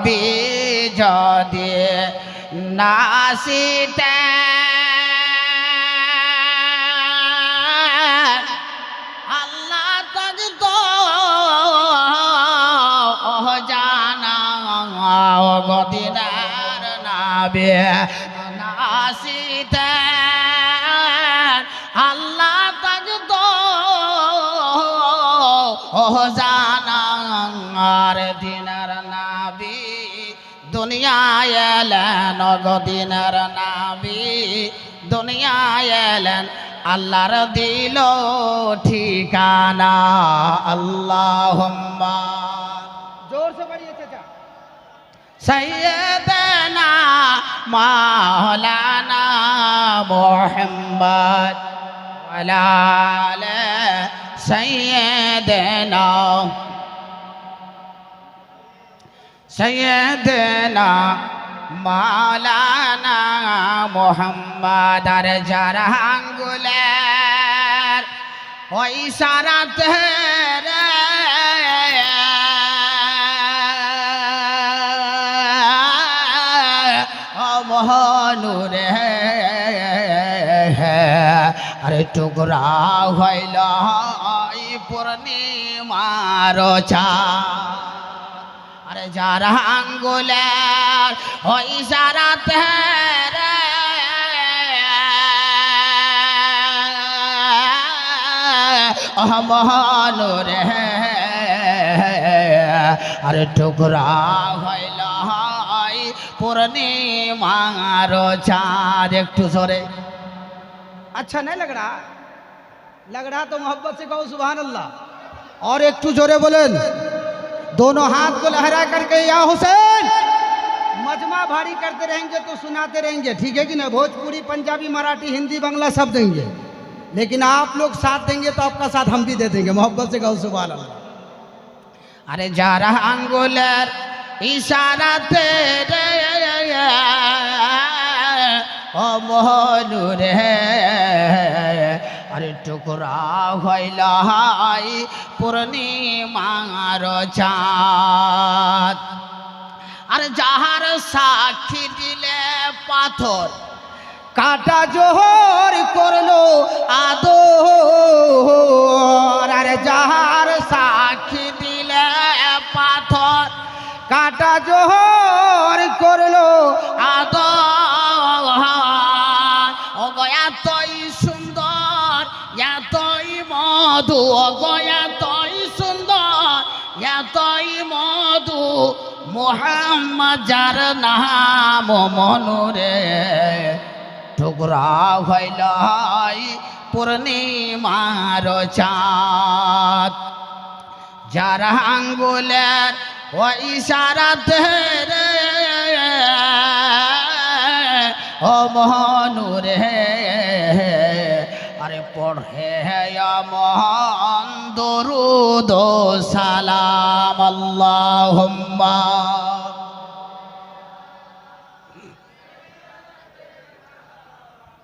নবী যদি নাসিতে আল্লাহ তগত জানা গদিনার নাবে নাসিতে আল্লাহ তগত জানা আর দিনার নাবি দুনিয়ায় এলেন গদিনের নাবি দুনিয়ায় এলেন আল্লাহর দিল ঠিকানা আল্লাহ জোরসে বাড়িয়েছে যা। সৈয়দনা মাওলানা মোহাম্মদ ওয়ালা সৈয়দনা সৈয়দনা মাওলানা মোহাম্মদ আর যারা আঙ্গুলের ওই সারাতে মহানুরে আরে টুকরা হইল এই পূর্ণিমার চা আরে যারা আঙ্গুলের ওই সারাতে মহানুরে আরে টুকরা হইল পূর্ণিমার চাঁদ একটু সরে अच्छा नहीं लग रहा लग रहा तो मोहब्बत से कहो सुबहान अल्लाह और एक टू जोरे बोलें दोनों हाथ को लहरा करके या हुसैन। मजमा भारी करते रहेंगे तो सुनाते रहेंगे, ठीक है कि ना भोजपुरी, पंजाबी, मराठी, हिंदी, बंगला सब देंगे। लेकिन आप लोग साथ देंगे तो आपका साथ हम भी दे देंगे। मोहब्बत से कहो सुबह अरे जा रहा अंगुलर, इशारा तेरे। ओ मोहनू रे টুকরা হইল হাই পূর্ণিমার চাঁদ। আর যাহার সাক্ষী দিলে পাথর, কাটা জোহর করল আদো আর যাহার সাক্ষী দিলে পাথর, কাটা জোহর মধু ও গয়া তই সুন্দর, এতই মধু। মোহাম্মদ যার নাম মনুরে। টুকরা হইল পূর্ণিমার চাঁদ। যারা আঙ্গুলের ও ইশারাতে রে। ও মহনুরে আরে يا یا مہان درود سلام اللهم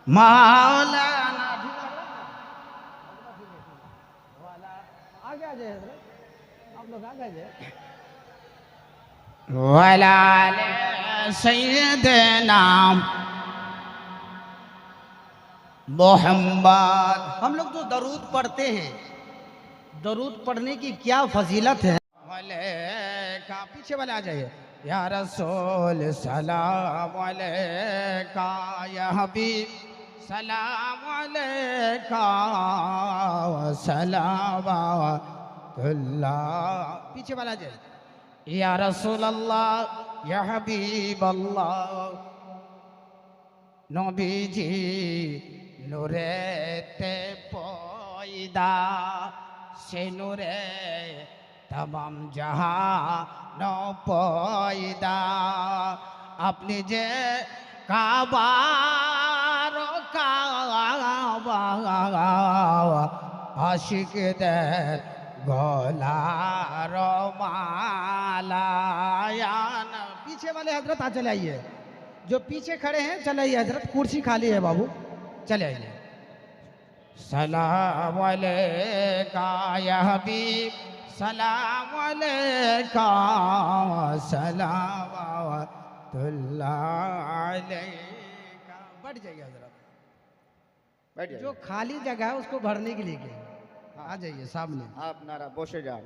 مولا ولا سيدنا मोहम्मद। हम लोग जो दरूद पढ़ते हैं। दरूद पढ़ने की क्या फजीलत है? का, पीछे वाले आ जाइए। या रसूल, सलाम का या हबीब, सलाम का सलाम पीछे वाला जाइए। या रसूल अल्लाह या हबीब अल्लाह नबी जी নূরেতে পয়দা সে নূরে তমাম জাহান পয়দা আপনি যে কাবার কাবা আশিকদের গলার মালায়ান पीछे वाले हजरत आ चले आइए जो पीछे खड़े हैं चले आइए हजरत कुर्सी खाली है बाबू चले आइए। सलाम हबीब सलाम सलाम बैठ जाइए जरा बैठ जो खाली जगह है उसको भरने के लिए आ जाइए सामने। आप नारा बोशे जाओ